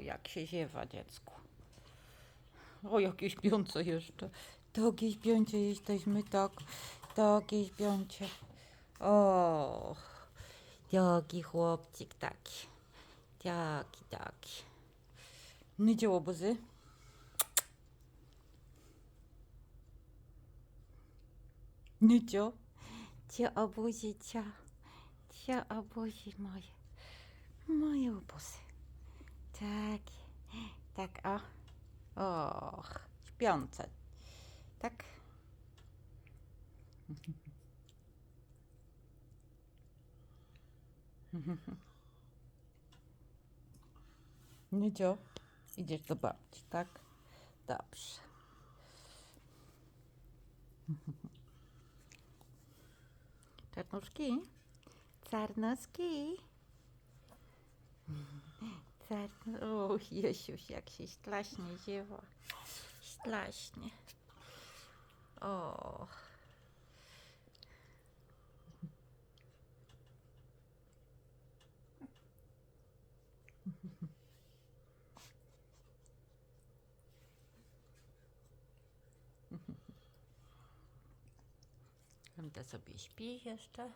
Jak się ziewa dziecku. O, jakie śpiące jeszcze. Takie śpiące jesteśmy, tak. Takie śpiące. O, taki chłopczyk, taki. Taki, taki. No idzie obozy. No co? Cia obuzi, cia. Cia obuzi moje. Moje obozy. Tak. Tak, o. Och, śpiące. Tak. Co? Idziesz do babci, tak? Dobrze. Czarnuszki? Czarnuszki? Czarno... O, Jeziuś, jak się ślaśnie ziewa. Ślaśnie. O. Tamta sobie śpi jeszcze.